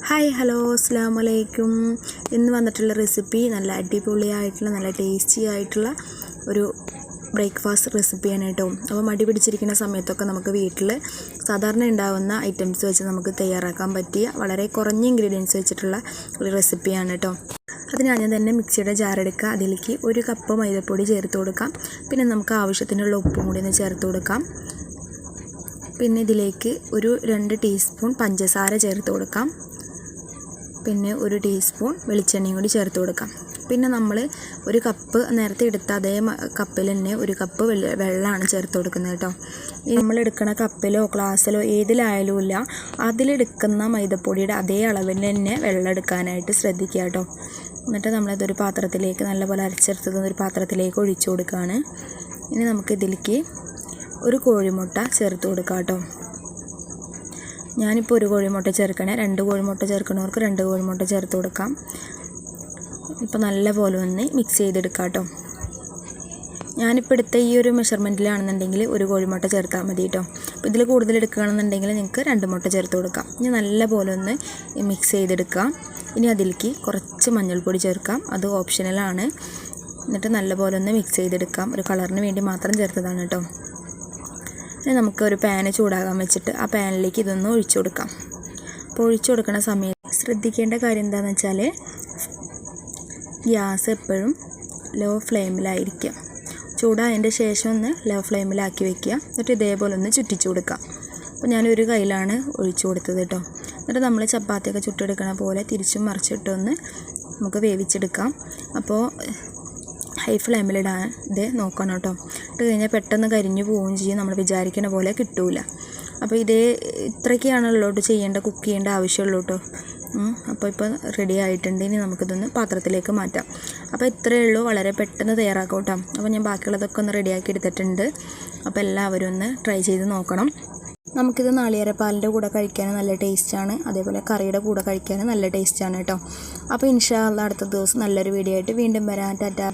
Hi hello അസ്സാം വലൈക്കും ഇന്ന് വന്നിട്ടുള്ള റെസിപ്പി നല്ല അടിപൊളിയായിട്ടുള്ള നല്ല ടേസ്റ്റി ആയിട്ടുള്ള ഒരു ബ്രേക്ക്ഫാസ്റ്റ് റെസിപ്പിയാണ് കേട്ടോ. അപ്പോൾ മടി പിടിച്ചിരിക്കുന്ന സമയത്തൊക്കെ നമുക്ക് വീട്ടിൽ സാധാരണ ഉണ്ടാകുന്ന ഐറ്റംസ് വെച്ച് നമുക്ക് തയ്യാറാക്കാൻ പറ്റിയ വളരെ കുറഞ്ഞ ഇൻഗ്രീഡിയൻസ് വെച്ചിട്ടുള്ള ഒരു റെസിപ്പിയാണ് കേട്ടോ. അതിന് ആദ്യം തന്നെ മിക്സിയുടെ ജാർ അതിലേക്ക് ഒരു കപ്പ് മൈദപ്പൊടി ചേർത്ത് കൊടുക്കാം. പിന്നെ നമുക്ക് ആവശ്യത്തിനുള്ള ഉപ്പും കൂടി ഒന്ന് ചേർത്ത് കൊടുക്കാം. പിന്നെ ഇതിലേക്ക് ഒരു രണ്ട് ടീസ്പൂൺ പഞ്ചസാര ചേർത്ത് കൊടുക്കാം. പിന്നെ ഒരു ടീസ്പൂൺ വെളിച്ചെണ്ണയും കൂടി ചേർത്ത് കൊടുക്കാം. പിന്നെ നമ്മൾ ഒരു കപ്പ് നേരത്തെ എടുത്ത അതേ കപ്പിൽ തന്നെ ഒരു കപ്പ് വെള്ള- വെള്ളമാണ് ചേർത്ത് കൊടുക്കുന്നത് കേട്ടോ നമ്മൾ എടുക്കുന്ന കപ്പിലോ ഗ്ലാസ്സിലോ ഏതിലായാലും ഇല്ല അതിലെടുക്കുന്ന മൈദപ്പൊടിയുടെ അതേ അളവിൽ തന്നെ വെള്ളം എടുക്കാനായിട്ട് ശ്രദ്ധിക്കുക കേട്ടോ എന്നിട്ട് നമ്മളതൊരു പാത്രത്തിലേക്ക് നല്ലപോലെ അരച്ചെടുത്തത് ഒരു പാത്രത്തിലേക്ക് ഒഴിച്ചു കൊടുക്കുകയാണ് ഇനി നമുക്കിതിലേക്ക് ഒരു കോഴിമുട്ട ചേർത്ത് കൊടുക്കാം കേട്ടോ ഞാനിപ്പോൾ ഒരു കോഴിമുട്ട ചേർക്കണേ. രണ്ട് കോഴിമുട്ട ചേർക്കണവർക്ക് രണ്ട് കോഴിമുട്ട ചേർത്ത് കൊടുക്കാം. ഇപ്പോൾ നല്ല പോലെ ഒന്ന് മിക്സ് ചെയ്തെടുക്കാം കേട്ടോ. ഞാനിപ്പോൾ എടുത്ത ഈ ഒരു മെഷർമെന്റിലാണെന്നുണ്ടെങ്കിൽ ഒരു കോഴിമുട്ട ചേർത്താൽ മതി കേട്ടോ. അപ്പോൾ ഇതിൽ കൂടുതൽ എടുക്കുകയാണെന്നുണ്ടെങ്കിൽ നിങ്ങൾക്ക് രണ്ട് മുട്ട ചേർത്ത് കൊടുക്കാം. ഇനി നല്ല പോലെ ഒന്ന് മിക്സ് ചെയ്തെടുക്കാം. ഇനി അതിലേക്ക് കുറച്ച് മഞ്ഞൾപ്പൊടി ചേർക്കാം. അത് ഓപ്ഷണലാണ് എന്നിട്ട് നല്ല പോലെ ഒന്ന് മിക്സ് ചെയ്തെടുക്കാം. ഒരു കളറിന് വേണ്ടി മാത്രം ചേർത്തതാണ് കേട്ടോ. ഇനി നമുക്ക് ഒരു പാന് ചൂടാകാൻ വെച്ചിട്ട് ആ പാനിലേക്ക് ഇതൊന്ന് ഒഴിച്ചു കൊടുക്കാം. അപ്പോൾ ഒഴിച്ചു കൊടുക്കുന്ന സമയത്ത് ശ്രദ്ധിക്കേണ്ട കാര്യം എന്താണെന്ന് വെച്ചാൽ ഗ്യാസ് എപ്പോഴും ലോ ഫ്ലെയിമിലായിരിക്കുക ചൂടായതിന്റെ ശേഷം ഒന്ന് ലോ ഫ്ലെയിമിലാക്കി വെക്കുക. എന്നിട്ട് ഇതേപോലെ ഒന്ന് ചുറ്റിച്ചു കൊടുക്കാം അപ്പോൾ ഞാനൊരു കയ്യിലാണ് ഒഴിച്ചു കൊടുത്തത് കേട്ടോ. എന്നിട്ട് നമ്മൾ ചപ്പാത്തിയൊക്കെ ചുട്ടെടുക്കണ പോലെ തിരിച്ചും മറിച്ചിട്ടൊന്ന് നമുക്ക് വേവിച്ചെടുക്കാം. അപ്പോൾ ഹൈ ഫ്ലെയിമിലിടാൻ ഇത് നോക്കണം കേട്ടോ. ഇട്ട് കഴിഞ്ഞാൽ പെട്ടെന്ന് കരിഞ്ഞു പോവുകയും ചെയ്യും. നമ്മൾ വിചാരിക്കുന്ന പോലെ കിട്ടൂല. അപ്പോൾ ഇതേ ഇത്രയൊക്കെയാണല്ലോ ചെയ്യേണ്ട കുക്ക് ചെയ്യേണ്ട ആവശ്യമുള്ളൂ കേട്ടോ. അപ്പോൾ ഇപ്പോൾ റെഡി ആയിട്ടുണ്ട്. ഇനി നമുക്കിതൊന്ന് പാത്രത്തിലേക്ക് മാറ്റാം. അപ്പോൾ ഇത്രയേ ഉള്ളൂ. വളരെ പെട്ടെന്ന് തയ്യാറാക്കാം കേട്ടോ അപ്പോൾ ഞാൻ ബാക്കിയുള്ളതൊക്കെ ഒന്ന് റെഡിയാക്കി എടുത്തിട്ടുണ്ട്. അപ്പോൾ എല്ലാവരും ഒന്ന് ട്രൈ ചെയ്ത് നോക്കണം. നമുക്കിത് നാളികേരപ്പാലിന്റെ കൂടെ കഴിക്കാൻ നല്ല ടേസ്റ്റാണ് അതേപോലെ കറിയുടെ കൂടെ കഴിക്കാൻ നല്ല ടേസ്റ്റാണ് കേട്ടോ. അപ്പോൾ ഇൻഷാ അടുത്ത ദിവസം നല്ലൊരു വീഡിയോ ആയിട്ട് വീണ്ടും വരാം. ടാറ്റാ.